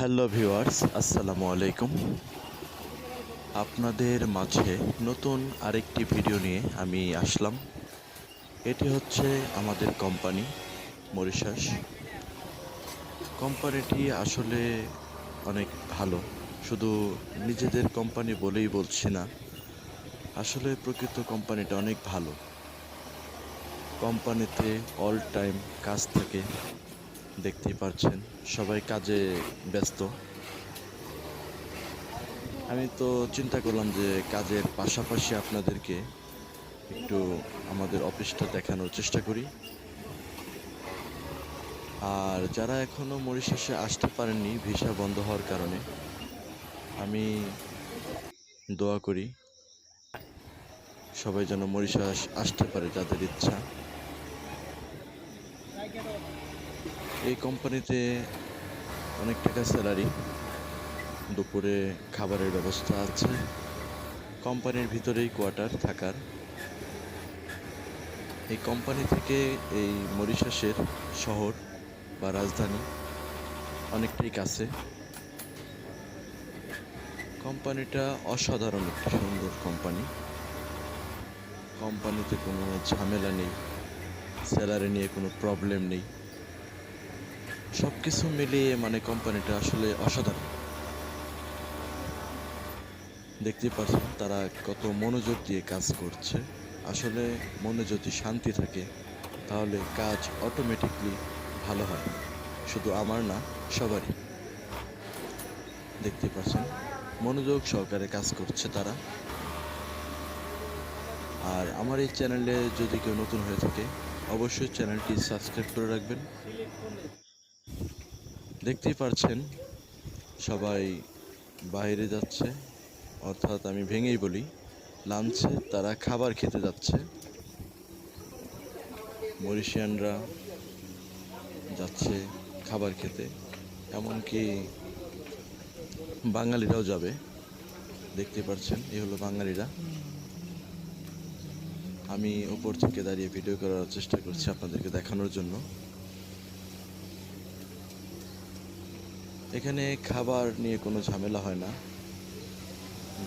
Hello viewers আসসালামু আলাইকুম আপনাদের মাঝে নতুন আরেকটি ভিডিও নিয়ে আমি আসলাম। এটি হচ্ছে আমাদের কোম্পানি মরিশাস। কোম্পানিটি আসলে অনেক ভালো। শুধু নিজেদের কোম্পানি বলেই বলছি না, আসলে প্রকৃত কোম্পানিটা অনেক ভালো। কোম্পানিতে অল টাইম কাজ থাকে। দেখতেই পারছেন, সবাই কাজে ব্যস্ত। আমি তো চিন্তা করলাম যে কাজের পাশাপাশি আপনাদেরকে একটু আমাদের অফিসটা দেখানোর চেষ্টা করি। আর যারা এখনও মরিশাসে আসতে পারেননি, ভিসা বন্ধ হওয়ার কারণে, আমি দোয়া করি সবাই যেন মরিশাস আসতে পারে যাদের ইচ্ছা। এই কোম্পানিতে অনেক টাকা স্যালারি, দুপুরে খাবারের ব্যবস্থা আছে, কোম্পানির ভিতরেই কোয়ার্টার থাকার। এই কোম্পানি থেকে এই মরিশাসের শহর বা রাজধানী অনেকটাই কাছে। কোম্পানিটা অসাধারণ একটি সুন্দর কোম্পানি। কোম্পানিতে কোনো ঝামেলা নেই, স্যালারি নিয়ে কোনো প্রবলেম নেই। সব কিছু মিলিয়ে মানে কোম্পানিটা আসলে অসাধারণ। দেখতে পাচ্ছেন তারা কত মনোযোগ দিয়ে কাজ করছে। আসলে মনে যদি শান্তি থাকে, তাহলে কাজ অটোমেটিকলি ভালো হয়। শুধু আমার না, সবারই। দেখতে পাচ্ছেন, মনোযোগ সহকারে কাজ করছে তারা। আর আমার এই চ্যানেলে যদি কেউ নতুন হয়ে থাকে, অবশ্যই চ্যানেলটি সাবস্ক্রাইব করে রাখবেন। দেখতেই পারছেন, সবাই বাইরে যাচ্ছে, অর্থাৎ আমি ভেঙেই বলি লাঞ্চে তারা খাবার খেতে যাচ্ছে। মরিশিয়ানরা যাচ্ছে খাবার খেতে, এমনকি বাঙালিরাও যাবে, দেখতে পাচ্ছেন এই হলো বাঙালিরা। আমি ওপর থেকে দাঁড়িয়ে ভিডিও করার চেষ্টা করছি আপনাদেরকে দেখানোর জন্য। এখানে খাবার নিয়ে কোনো ঝামেলা হয় না।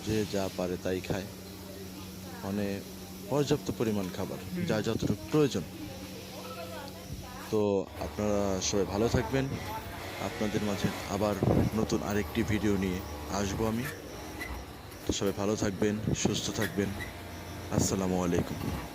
যে যা পারে তাই খায়। মানে পর্যাপ্ত পরিমাণ খাবার যা যতটুকু প্রয়োজন। তো আপনারা সবাই ভালো থাকবেন। আপনাদের মাঝে আবার নতুন আরেকটি ভিডিও নিয়ে আসব আমি। তো সবাই ভালো থাকবেন সুস্থ থাকবেন। আসসালামু আলাইকুম।